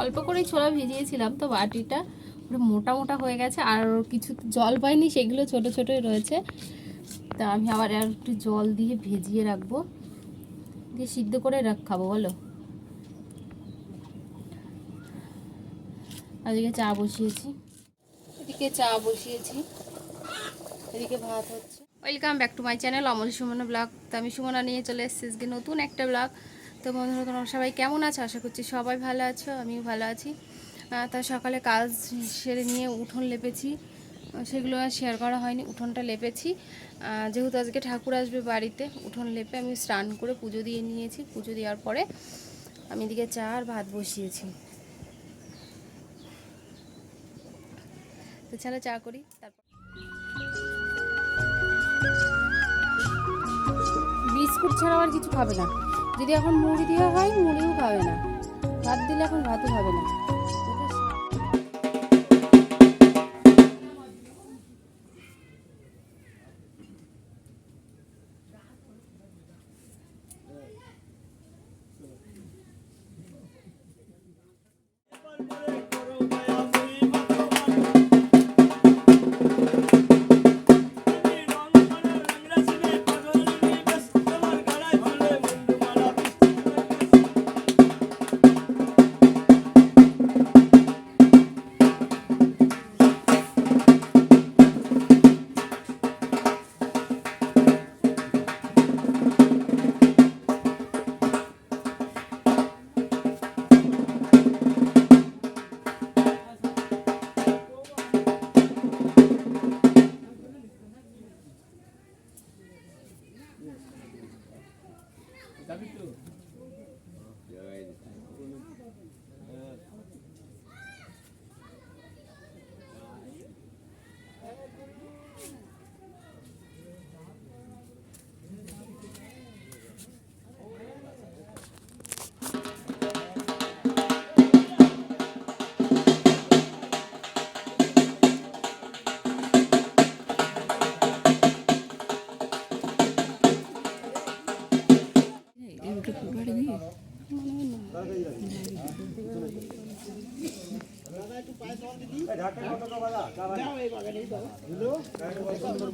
অল্প করেই ছোলা ভিজিয়েছিলাম, তো বাটিটা পুরো মোটা মোটা হয়ে গেছে, আর কিছু জল পাইনি, সেগুলো ছোট ছোটই রয়েছে। তা আমি আবার আর একটু জল দিয়ে ভিজিয়ে রাখব। দিয়ে সিদ্ধ করে রাখ খাব, বলো। আজকে চা বসিয়েছি। এদিকে চা বসিয়েছি। এদিকে ভাত হচ্ছে। Welcome back to my channel, Amal Sumana blog. তো আমি সুমনা নিয়ে চলে এসেছি নতুন একটা ব্লগ। তো বন্ধুরা, তোমরা সবাই কেমন আছো? আশা করছি সবাই ভালো আছো, আমিও ভালো আছি। তা সকালে কাজ সেরে নিয়ে উঠোন লেপেছি। সেগুলো আর শেয়ার করা হয়নি, উঠোনটা লেপেছি। যেহেতু আজকে ঠাকুর আসবে বাড়িতে, উঠোন লেপে আমি স্নান করে পুজো দিয়ে নিয়েছি। পুজো দেওয়ার পরে আমি এদিকে চা আর ভাত বসিয়েছি। তো চা করি, তারপর বিস্কুট ছাড়া আর কিছু খাবে না। যদি এখন মুড়ি দেওয়া হয় মুড়িও খাবে না। ভাত দিলে এখন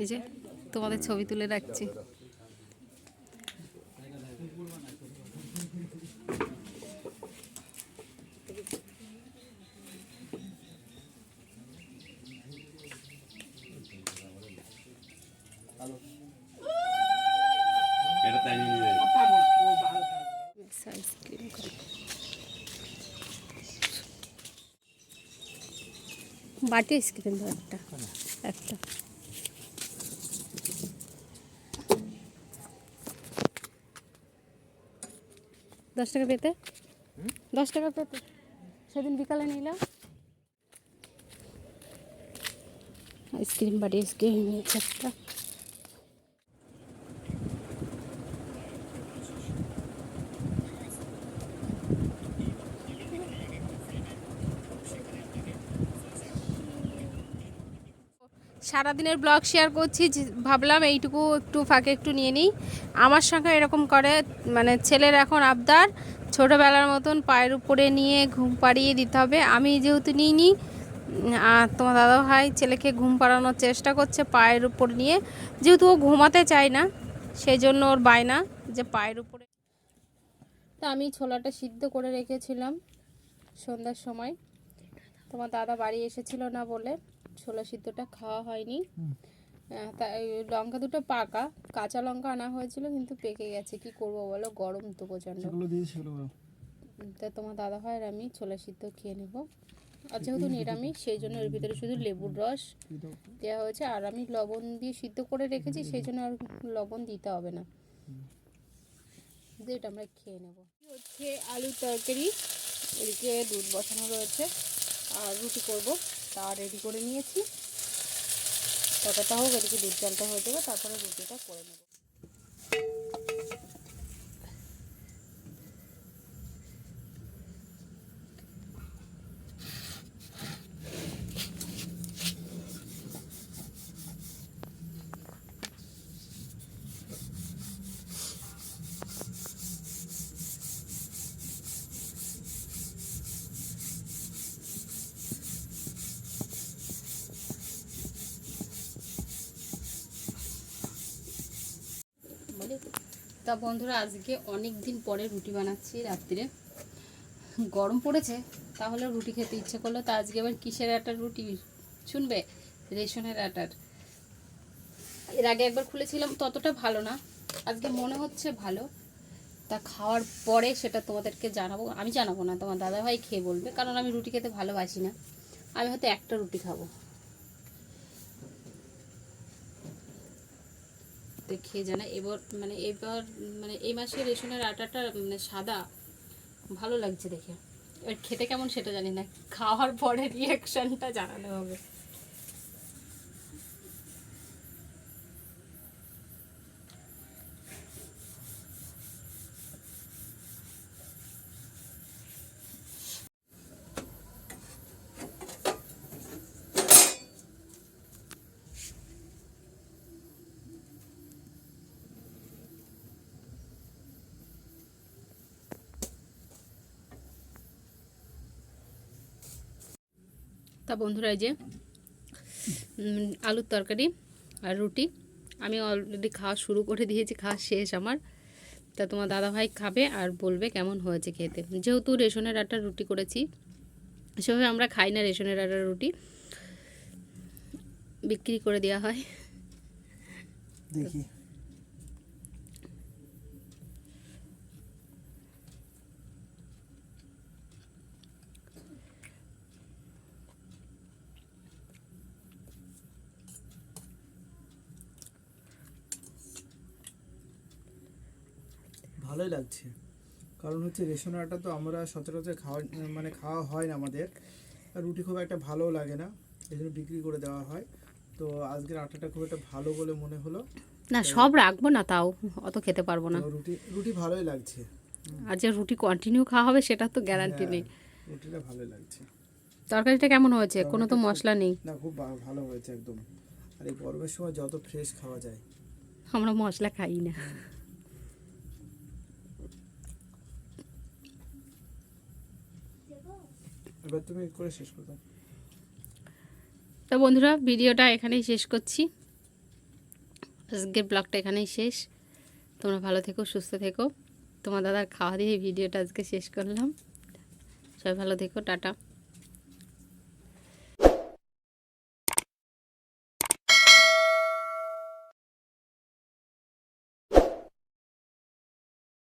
এই যে তোমাদের ছবি তুলে রাখছি এটা তাই নিয়ে যাবে আইসক্রিম খাব। বাটি আইসক্রিম দাও একটা একটা। দশ টাকা পেতে? দশ টাকা পেতে। সেদিন বিকালে নিলাম। আইসক্রিম বাটি, আইসক্রিম, একটা। সারাদিনের ব্লগ শেয়ার করছি ভাবলাম এইটুকু একটু ফাঁকে একটু নিয়ে নিই। আমার সঙ্গে এরকম করে মানে ছেলের এখন আবদার ছোটোবেলার মতন পায়ের উপরে নিয়ে ঘুম পাড়িয়ে দিতে হবে। আমি যেহেতু নিইনি উম, আর তোমার দাদা ভাই ছেলেকে ঘুম পাড়ানোর চেষ্টা করছে পায়ের উপর নিয়ে। যেহেতু ও ঘুমাতে চায় না সেই জন্য ওর বায়না যে পায়ের উপরে। তা আমি ছোলাটা সিদ্ধ করে রেখেছিলাম সন্ধ্যার সময়। তোমার দাদা বাড়ি এসেছিল না বলে। ছোলা সিদ্ধটা খাওয়া হয়নি। তাই লঙ্কা দুটো পাকা কাঁচা লঙ্কা আনা হয়েছিল কিন্তু পেকে গেছে। কি করব বলো? গরম তো প্রচণ্ড। তা তোমার দাদা ভাই আর আমি ছোলা সিদ্ধ খেয়ে নেব। আর যেহেতু নিরামিষ সেই জন্য এর ভিতরে শুধু লেবুর রস দেওয়া হয়েছে। আর আমি লবণ দিয়ে সিদ্ধ করে রেখেছি সেই জন্য আর লবণ দিতে হবে না। এটা আমরা খেয়ে নেব। হচ্ছে আলুর তরকারি। এদিকে দুধ বসানো রয়েছে। আর রুটি করব। তা রেডি করে নিয়েছি। ততটা হোক, এদিকে দুধ জলটা হয়ে যাবে, তারপরে রুটিটা করে নেব বলি তা বন্ধুরা, আজকে অনেক দিন পরে রুটি বানাচ্ছি রাত্রিরে গরম পড়েছে, তাহলে রুটি খেতে ইচ্ছে করল। তা আজকে আবার কিসের আটার রুটি? শুনবে? রেশনের আটার। এর আগে একবার খুলেছিলাম, ততটা ভালো না। আজকে মনে হচ্ছে ভালো। তা খাওয়ার পরে সেটা তোমাদেরকে জানাব। আমি জানাব না, তোমার দাদাভাই খেয়ে বলবে, কারণ আমি রুটি খেতে ভালোবাসি না। আমি হয়তো একটা রুটি খাব। খেয়ে জানা এবার মানে এবার মানে এই মাসে রেশনের আটাটা মানে সাদা, ভালো লাগছে দেখে। এবার খেতে কেমন সেটা জানি না। খাওয়ার পরে রিয়াকশনটা জানানো হবে। তা বন্ধুরা যে আলুর তরকারি আর রুটি। আমি অলরেডি খাওয়া শুরু করে দিয়েছি, খাওয়া শেষ আমার। তা তোমার দাদাভাই খাবে আর বলবে কেমন হয়েছে খেতে। যেহেতু রেশনের আটার রুটি করেছি, সেভাবে আমরা খাই না রেশনের আটার রুটি। বিক্রি করে দেওয়া হয়। দেখি। ভালোই লাগছে। কারণ হচ্ছে রেশন আটা তো আমরা সচরাচর খাওয়া মানে খাওয়া হয় না আমাদের। আর রুটি খুব একটা ভালোও লাগে না এই জন্য বিক্রি করে দেওয়া হয়। তো আজকের আটাটা খুব একটা ভালো বলে মনে হলো। না সব রাখব না তাও অত খেতে পারব না। রুটি রুটি ভালোই লাগছে। আর যে রুটি কন্টিনিউ খাওয়া হবে সেটা তো গ্যারান্টি নেই। রুটিটা ভালোই লাগছে। তরকারিটা কেমন হয়েছে? কোনো তো মশলা নেই। না খুব ভালো হয়েছে একদম। আর এই গরমের সময় যত ফ্রেশ খাওয়া যায়। আমরা মশলা খাই না। এবার তুমি করে শেষ করো তো বন্ধুরা, ভিডিওটা এখানেই শেষ করছি। আজকের ব্লগটা এখানেই শেষ। তোমরা ভালো থেকো, সুস্থ থেকো। তোমার দাদার খাওয়া দিয়ে ভিডিওটা আজকে শেষ করলাম। সবাই ভালো থেকো, টাটা।